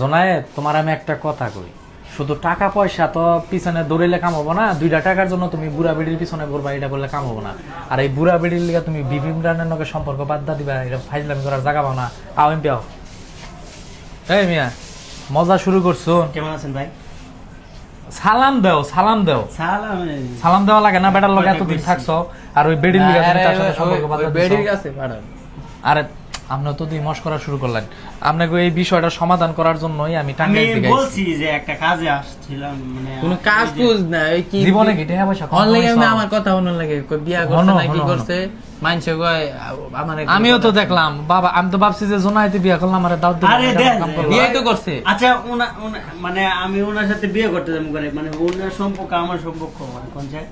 জোনায়ে তোমার আমি একটা কথা কই। শুধু টাকা পয়সা তো পিছনে দৌড়িলে কামাবো না দুইটা টাকার জন্য তুমি বুড়া বেড়ির পিছনে ঘুরবা এটা করলে কামাবো না। আর এই বুড়া বেড়ির লিগে তুমি বিভিন্ন ধরনের লগে সম্পর্ক বাদ দা দিবা এটা ফাইজলামি করার জায়গা পাও না। আও এম পিয়াও এই মিয়া মজা শুরু করছ। কেমন আছেন ভাই? সালাম দেও সালাম দেও। সালাম। সালাম দেওয়া লাগে না বেটার লগে এতদিন থাকছো। আর ওই বেড়ির লিগে তুমি তার সাথে সম্পর্ক বাদ দিছো। বেডির কাছে আরে আপনি তো দুই মস্করা শুরু করলেন। আপনাকে এই বিষয়টা সমাধান করার জন্যই আমি টাঙ্গাইল থেকে। বলছি যে একটা কাজে আসছিলাম মানে কোনো কাজ কুজ না ওই কি জীবনে কি টাকা পয়সা অনলাইনে আমি আমার কথা হনো লাগে কই বিয়া করছে না কি করছে মানছে কয় আমার আমিও তো দেখলাম বাবা আমি তো ভাবছি যে জোনাইতে বিয়া করলাম আরে দাও আরে দেখ, বিয়ে তো করছে। আচ্ছা ওনা- মানে আমি ওনার সাথে বিয়ে করতে যাব করে মানে ওনার সম্পর্ক আমার সম্পর্ক মানে কোন যায়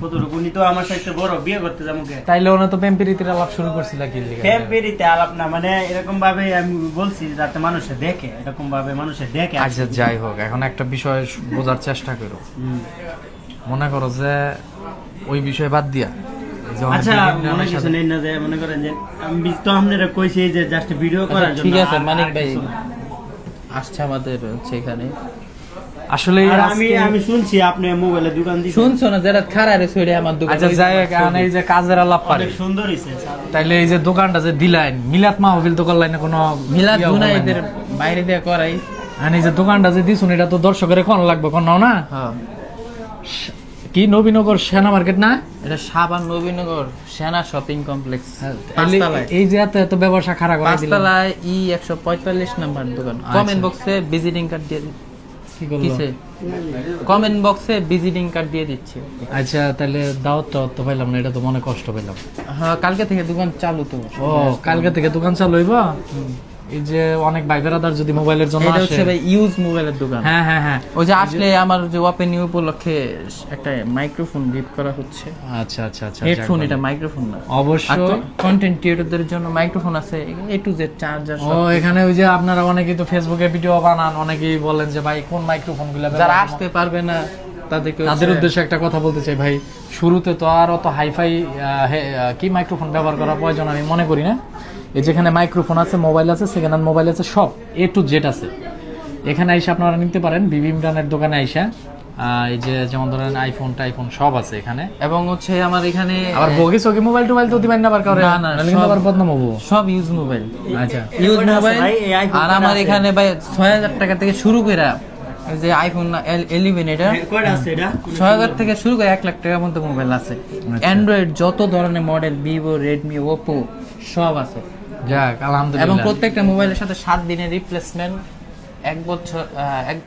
কতটুকু উনি তো আমার সাথে বড় বিয়ে করতে যাব কে? তাইলে ওনা তো প্রেমপিরিতির আলাপ শুরু করছিল কি লিগা? ফ্যামিলিতে আলাপ না মানে এরকম ভাবে আমি বলছি যাতে মানুষে দেখে এরকম ভাবে মানুষে দেখে আচ্ছা যাই হোক এখন একটা বিষয় বোঝার চেষ্টা করো। মনে করো যে ওই বিষয় বাদ দিয়া আচ্ছা মনে কিছু নেই না যে মনে করেন যে আমি তো আপনারা কইছি যে জাস্ট ভিডিও করার জন্য ঠিক আছে মানিক ভাই। আসছে আমাদের হচ্ছে এখানে। আসলে আমি আমি শুনছি আপনি মোবাইলে দোকান দিচ্ছেন শুনছো না খারাপ ছড়ে আমার দোকান আচ্ছা যাই এখন এই যে কাজের আলাপ পারে। সুন্দর হইছে তাইলে এই যে দোকানটা যে দিলাইন মিলাত মাহফিল তো করলাই না কোনো মিলাদ গুনা করলাই না। এদের বাইরে দিয়ে করাই। আর এই যে দোকানটা যে দিছুন এটা তো দর্শকের কোন লাগবে কোন না? হ্যাঁ। কি নবীনগর সেনা মার্কেট না? এটা সাবান নবীনগর সেনা শপিং কমপ্লেক্স। এই যে এত এত ব্যবসা খারাপ পাঁচতলায় ই একশো পঁয়তাল্লিশ নাম্বার দোকান। কমেন্ট বক্সে ভিজিটিং কার্ড দিয়ে কিসে? কমেন্ট বক্সে ভিজিটিং কার্ড দিয়ে দিচ্ছে। আচ্ছা তাহলে দাওয়াত টাওয়াত তো পাইলাম না এটা তো মনে কষ্ট পেলাম হ্যাঁ কালকে থেকে দোকান চালু তো। ও কালকে থেকে দোকান চালু হইব? এই যে অনেক ভাই যদি মোবাইলের জন্য আসে। হচ্ছে ভাই ইউজ মোবাইলের দোকান। হ্যাঁ হ্যাঁ হ্যাঁ। ওই যে আসলে আমার যে ওপেন উপলক্ষে একটা মাইক্রোফোন গিফট করা হচ্ছে। আচ্ছা আচ্ছা আচ্ছা হেডফোন এটা মাইক্রোফোন না। অবশ্যই। কন্টেন্ট ক্রিয়েটরদের জন্য মাইক্রোফোন আছে এ টু জেড চার্জার ও এখানে ওই যে আপনারা অনেকেই তো ফেসবুকে ভিডিও বানান অনেকেই বলেন যে ভাই কোন মাইক্রোফোনগুলা যারা আসতে পারবে না তাদেরকে তাদের উদ্দেশ্যে একটা কথা বলতে চাই ভাই। শুরুতে তো আর অত হাইফাই কি মাইক্রোফোন ব্যবহার করার প্রয়োজন আমি মনে করি না। এই যেখানে মাইক্রোফোন আছে মোবাইল আছে সেকেন্ড হ্যান্ড মোবাইল আছে সব এ টু জেড আছে। এখানে আইসা আপনারা নিতে পারেন বিভিম ব্র্যান্ডের দোকানে আইসা এই যে যেমন ধরেন আইফোন টাইফোন সব আছে এখানে। এবং হচ্ছে আমার এখানে আবার বগি সগি মোবাইল টোবাইল তো দিবেন না আবার কাউরে? না, না, কিন্তু সব- আবার বদনাম হব। সব ইউজ মোবাইল আচ্ছা। ইউজ মোবাইল আর আমার এখানে ভাই ছয় হাজার টাকা থেকে শুরু করে যে আইফোন এলিভেন এটা এটা? ছয় হাজার থেকে শুরু করে এক লাখ টাকার মতো মোবাইল আছে। অ্যান্ড্রয়েড যত ধরনের মডেল ভিভো রেডমি ওপো সব আছে। যাক আলহামদুলিল্লাহ। এবং প্রত্যেকটা মোবাইলের সাথে সাত দিনের রিপ্লেসমেন্ট এক বছর এক